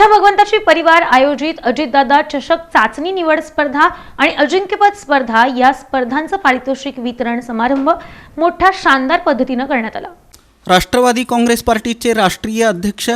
इच्छा भगवंताची परिवार आयोजित अजितदादा चषक चाचणी निवड स्पर्धा आणि अजिंक्यपद स्पर्धा या स्पर्धांचं पारितोषिक वितरण समारंभ मोठ्या शानदार पद्धतीनं करण्यात आला. राष्ट्रवादी काँग्रेस पार्टीचे राष्ट्रीय अध्यक्ष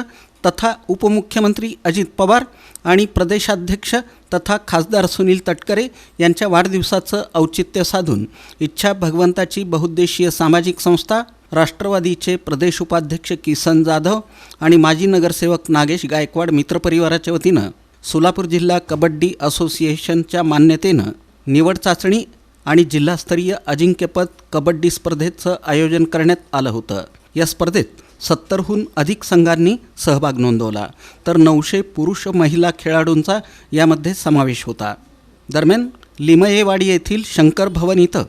तथा उपमुख्यमंत्री अजित पवार आणि प्रदेशाध्यक्ष तथा खासदार सुनील तटकरे यांच्या वाढदिवसाचं औचित्य साधून इच्छा भगवंताची बहुद्देशीय सामाजिक संस्था राष्ट्रवादीचे प्रदेश उपाध्यक्ष किसन जाधव आणि माजी नगरसेवक नागेश गायकवाड मित्रपरिवाराच्या वतीनं सोलापूर जिल्हा कबड्डी असोसिएशनच्या मान्यतेनं निवड चाचणी आणि जिल्हास्तरीय अजिंक्यपद कबड्डी स्पर्धेचं आयोजन करण्यात आलं होतं. या स्पर्धेत सत्तरहून अधिक संघांनी सहभाग नोंदवला. तर नऊशे पुरुष महिला खेळाडूंचा यामध्ये समावेश होता. दरम्यान लिमयेवाडी येथील शंकर भवन इथं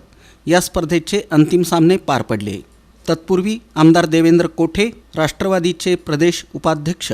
या स्पर्धेचे अंतिम सामने पार पडले. तत्पूर्वी आमदार देवेंद्र कोठे राष्ट्रवादीचे प्रदेश उपाध्यक्ष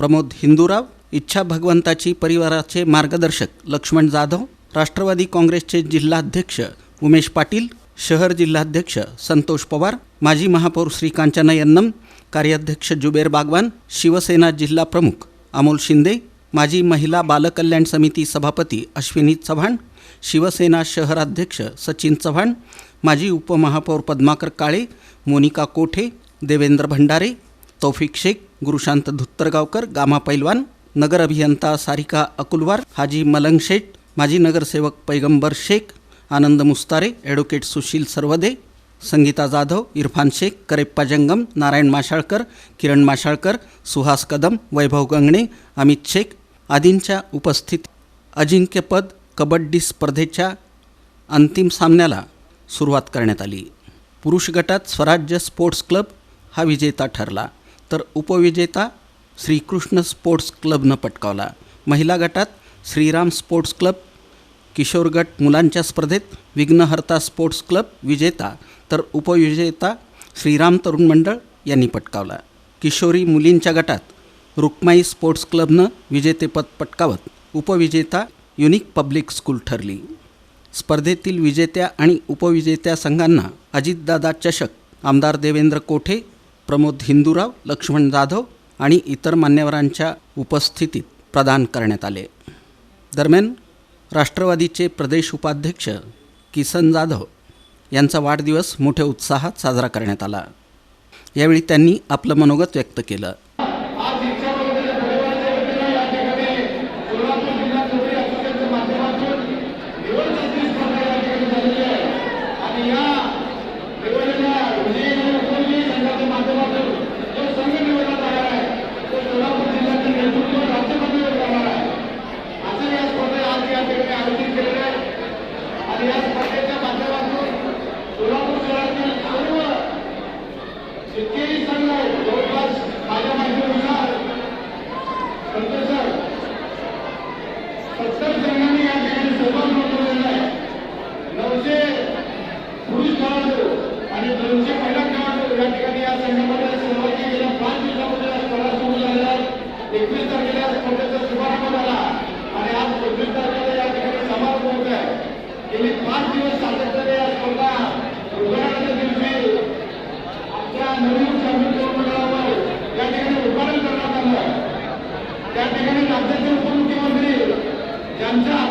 प्रमोद हिंदूराव इच्छा भगवंताची परिवाराचे मार्गदर्शक लक्ष्मण जाधव राष्ट्रवादी काँग्रेसचे जिल्हाध्यक्ष उमेश पाटील शहर जिल्हाध्यक्ष संतोष पवार माजी महापौर श्रीकांचना यन्नम कार्याध्यक्ष जुबेर बागवान शिवसेना जिल्हा प्रमुख अमोल शिंदे माजी महिला बालकल्याण समिती सभापती अश्विनी चव्हाण शिवसेना शहराध्यक्ष सचिन चव्हाण माजी उपमहापौर पद्माकर काळे मोनिका कोठे देवेंद्र भंडारे तौफिक शेख गुरुशांत धुत्तरगावकर गामा पैलवान नगर अभियंता सारिका अकुलवार हाजी मलंग शेठ माजी नगरसेवक पैगंबर शेख आनंद मुस्तारे ॲडव्होकेट सुशील सर्वदे संगीता जाधव इरफान शेख करेप्पा जंगम नारायण माशाळकर किरण माशाळकर सुहास कदम वैभव गंगणे अमित शेख आदींच्या उपस्थित अजिंक्यपद कबड्डी स्पर्धेच्या अंतिम सामन्याला सुरुवात करण्यात आली. पुरुष गटात स्वराज्य स्पोर्ट्स क्लब हा विजेता ठरला. तर उपविजेता श्रीकृष्ण स्पोर्ट्स क्लबनं पटकावला. महिला गटात श्रीराम स्पोर्ट्स क्लब किशोर गट मुलांच्या स्पर्धेत विघ्नहर्ता स्पोर्ट्स क्लब विजेता तर उपविजेता श्रीराम तरुण मंडळ यांनी पटकावला. किशोरी मुलींच्या गटात रुक्माई स्पोर्ट्स क्लबनं विजेतेपद पटकावत उपविजेता युनिक पब्लिक स्कूल ठरली. स्पर्धेतील विजेत्या आणि उपविजेत्या संघांना अजितदादा चषक आमदार देवेंद्र कोठे प्रमोद हिंदूराव लक्ष्मण जाधव आणि इतर मान्यवरांच्या उपस्थितीत प्रदान करण्यात आले. दरम्यान राष्ट्रवादीचे प्रदेश उपाध्यक्ष किसन जाधव यांचा वाढदिवस मोठ्या उत्साहात साजरा करण्यात आला. यावेळी त्यांनी आपलं मनोगत व्यक्त केलं. जितकेही संघ जवळपास माझ्या माहितीनुसार सर सत्तर संघांनी या ठिकाणी सहभाग नोंदवलेला आहे. नऊशे पुरुष खेळाडू आणि दोनशे महिला खेळाडू या ठिकाणी या संघामध्ये सहभागी गेल्या पाच दिवसामध्ये स्पर्धा सुरू झालेल्या आहेत. एकवीस तारखेला स्पर्धेचा शुभारंभ झाला आणि आज पंचवीस तारखेला या ठिकाणी समारोप होत आहे. गेली पाच दिवस सातत्याने या स्पर्धा उद्घाटनाच्या दिवशी आमच्या नवीन शामिल मंडळावर या ठिकाणी उद्घाटन करण्यात आलं त्या ठिकाणी राज्याचे उपमुख्यमंत्री ज्यांचं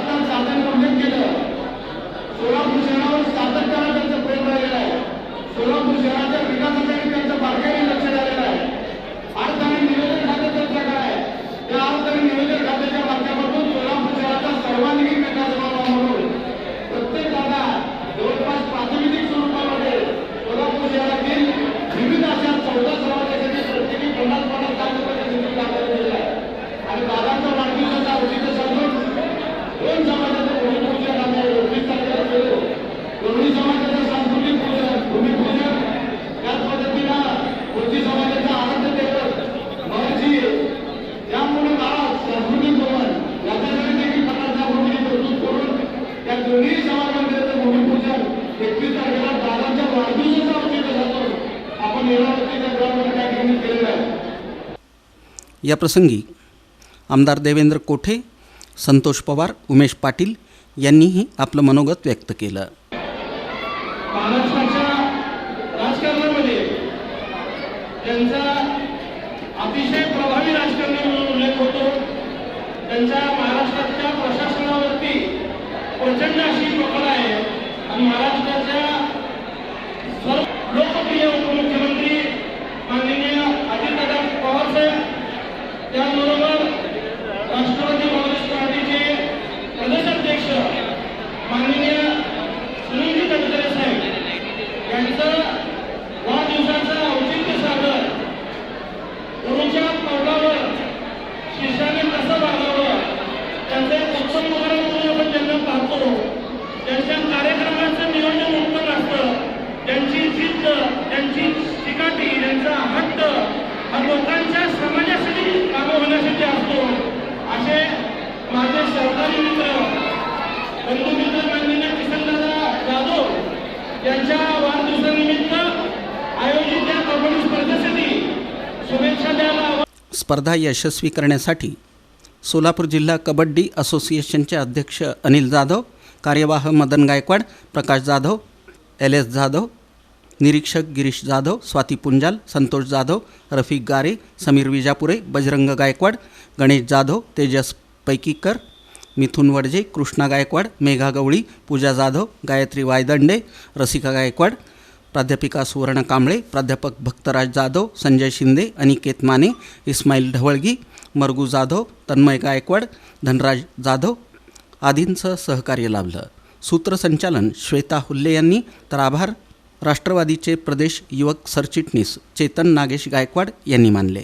या प्रसंगी आमदार देवेंद्र कोठे संतोष पवार उमेश पाटील यांनीही आपलं मनोगत व्यक्त केलं. अतिशय प्रभावी राजकारणी म्हणून उल्लेख होतो त्यांच्या महाराष्ट्राच्या प्रशासनावरती प्रचंड अशी पकड आहे. आणि महाराष्ट्राच्या स्पर्धा यशस्वी करण्यासाठी सोलापूर जिल्हा कबड्डी असोसिएशनचे अध्यक्ष अनिल जाधव कार्यवाह मदन गायकवाड प्रकाश जाधव एल एस जाधव निरीक्षक गिरीश जाधव स्वाती पुंजाल संतोष जाधव रफिक गारे समीर विजापुरे बजरंग गायकवाड गणेश जाधव तेजस पैकीकर मिथुन वडजे कृष्णा गायकवाड मेघा गवळी पूजा जाधव गायत्री वायदंडे रसिका गायकवाड प्राध्यापिका सुवर्ण कांबळे प्राध्यापक भक्तराज जाधव संजय शिंदे अनिकेत माने इस्माईल ढवळगी मरगू जाधव तन्मय गायकवाड धनराज जाधव आदींचं सहकार्य लाभलं. सूत्रसंचालन श्वेता हुल्ले यांनी. तर आभार. राष्ट्रवादीचे प्रदेश युवक सरचिटणीस चेतन नागेश गायकवाड यांनी मानले.